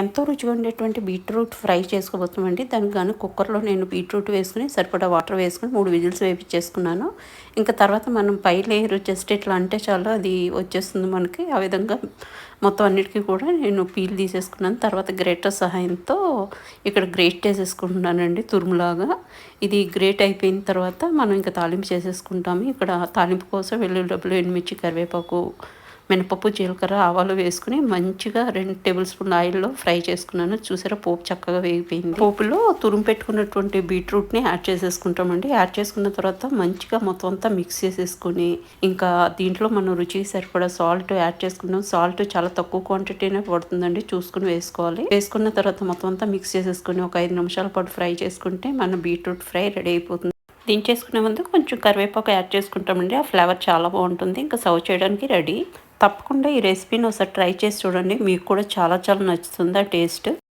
ఎంతో రుచిగా ఉండేటువంటి బీట్రూట్ ఫ్రై చేసుకోబోతున్నామండి. దానికి గాను కుక్కర్లో నేను బీట్రూట్ వేసుకుని సరిపడా వాటర్ వేసుకుని మూడు విజిల్స్ వేపించేసుకున్నాను. ఇంకా తర్వాత మనం పై లేయర్ జస్ట్ ఇట్లా అంటే చాలు అది వచ్చేస్తుంది మనకి. ఆ విధంగా మొత్తం అన్నిటికీ కూడా నేను పీల్ తీసేసుకున్నాను. తర్వాత గ్రేటర్ సహాయంతో ఇక్కడ గ్రేట్ చేసేసుకుంటున్నానండి తురుములాగా. ఇది గ్రేట్ అయిపోయిన తర్వాత మనం ఇంకా తాలింపు చేసేసుకుంటాము. ఇక్కడ తాలింపు కోసం వెల్లుల్లి డబ్బులు ఎండుమిర్చి కరివేపాకు మినపప్పు జీలకర్ర ఆవాలు వేసుకుని మంచిగా రెండు టేబుల్ స్పూన్ ఆయిల్లో ఫ్రై చేసుకున్నాను. చూసారా పోపు చక్కగా వేగిపోయింది. పోపులో తురుము పెట్టుకున్నటువంటి బీట్రూట్ని యాడ్ చేసేసుకుంటామండి. యాడ్ చేసుకున్న తర్వాత మంచిగా మొత్తం అంతా మిక్స్ చేసేసుకుని ఇంకా దీంట్లో మనం రుచికి సరిపడా సాల్ట్ యాడ్ చేసుకున్నాం సాల్ట్ చాలా తక్కువ క్వాంటిటీనే పడుతుందండి. చూసుకుని వేసుకోవాలి. వేసుకున్న తర్వాత మొత్తం అంతా మిక్స్ చేసేసుకుని ఒక ఐదు నిమిషాల పాటు ఫ్రై చేసుకుంటే మన బీట్రూట్ ఫ్రై రెడీ అయిపోతుంది. దించేసుకునే ముందు కొంచెం కరివేపాకు యాడ్ చేసుకుంటామండి. ఆ ఫ్లేవర్ చాలా బాగుంటుంది. ఇంకా సర్వ్ చేయడానికి రెడీ. తప్పకుండా ఈ రెసిపీని ఒకసారి ట్రై చేసి చూడండి. మీకు కూడా చాలా చాలా నచ్చుతుంది ఆ టేస్ట్.